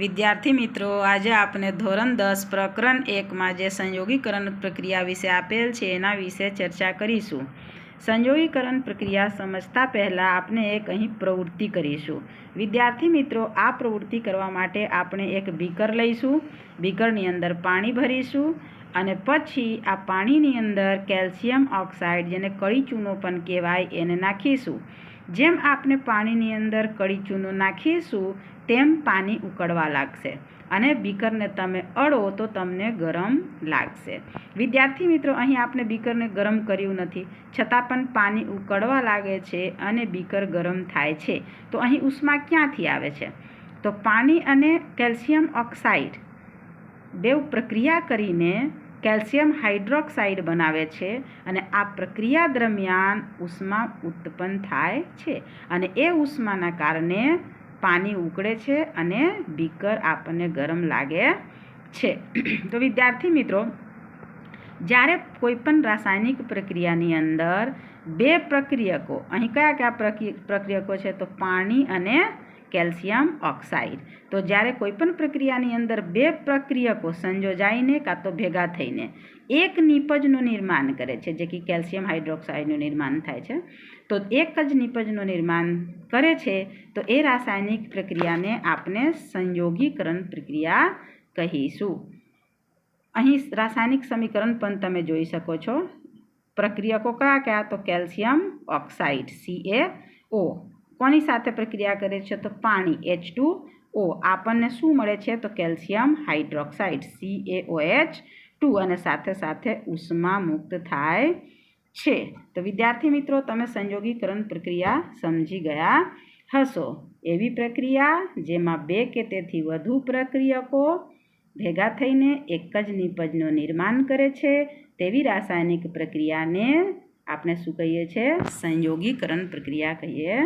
વિદ્યાર્થી મિત્રો, આજે આપણે ધોરણ દસ પ્રકરણ એકમાં જે સંયોગીકરણ પ્રક્રિયા વિશે આપેલ છે, એના વિશે ચર્ચા કરીશું. સંયોગીકરણ પ્રક્રિયા સમજતા પહેલાં આપણે એક અહીં પ્રવૃત્તિ કરીશું. વિદ્યાર્થી મિત્રો, આ પ્રવૃત્તિ કરવા માટે આપણે એક બીકર લઈશું. બીકરની અંદર પાણી ભરીશું અને પછી આ પાણીની અંદર કેલ્શિયમ ઓક્સાઇડ, જેને કળી ચૂનો પણ કહેવાય, એને નાખીશું. જેમ આપણે પાણીની અંદર કળી ચૂનો નાખીશું, તેમ પાણી ઉકળવા લાગશે. અને બીકરને તમે અડો તો તમને ગરમ લાગશે. વિદ્યાર્થી મિત્રો, અહીં આપણે બીકરને ગરમ કર્યું નથી. છતાં પણ પાણી ઉકળવા લાગે છે અને બીકર ગરમ થાય છે. તો અહીં ઉષ્મા ક્યાંથી આવે છે? તો પાણી અને કેલ્શિયમ ઓક્સાઇડ બેવ પ્રક્રિયા કરીને કેલ્શિયમ હાઇડ્રોક્સાઇડ બનાવે છે અને આ પ્રક્રિયા દરમિયાન ઉષ્મા ઉત્પન્ન થાય છે અને એ ઉષ્માના કારણે પાણી ઉકળે છે અને બીકર આપણને ગરમ લાગે છે. તો વિદ્યાર્થી મિત્રો, જ્યારે કોઈપણ રાસાયણિક પ્રક્રિયાની અંદર બે પ્રક્રિયકો, અહીં કયા કયા પ્રક્રિયકો છે? તો પાણી અને કેલ્શિયમ ઓક્સાઇડ. તો જ્યારે કોઈપણ પ્રક્રિયાની અંદર બે પ્રક્રિયકો સંયોજાઈને કાં તો ભેગા થઈને એક નિપજનું નિર્માણ કરે છે, જે કે કેલ્શિયમ હાઇડ્રોક્સાઇડનું નિર્માણ થાય છે, તો એક જ નિપજનું નિર્માણ કરે છે, તો એ રાસાયણિક પ્રક્રિયાને આપણે સંયોગીકરણ પ્રક્રિયા કહીશું. અહીં રાસાયણિક સમીકરણ પણ તમે જોઈ શકો છો. પ્રક્રિયકો કયા કયા? તો કેલ્શિયમ ઓક્સાઇડ સી ઓ કોની સાથે પ્રક્રિયા કરે છે? તો પાણી એચ ટુ ઓ આપણને શું મળે છે? તો calcium hydroxide C A O H two અને સાથે સાથે ઉષ્મા મુક્ત થાય છે. તો વિદ્યાર્થી મિત્રો, તમે સંયોગીકરણ પ્રક્રિયા સમજી ગયા હશો. એવી પ્રક્રિયા જેમાં બે કે તેથી વધુ પ્રક્રિયકો ભેગા થઈને એક જ નિપજનું નિર્માણ કરે છે, તેવી રાસાયણિક પ્રક્રિયાને આપણે શું કહીએ છીએ? સંયોગીકરણ પ્રક્રિયા કહીએ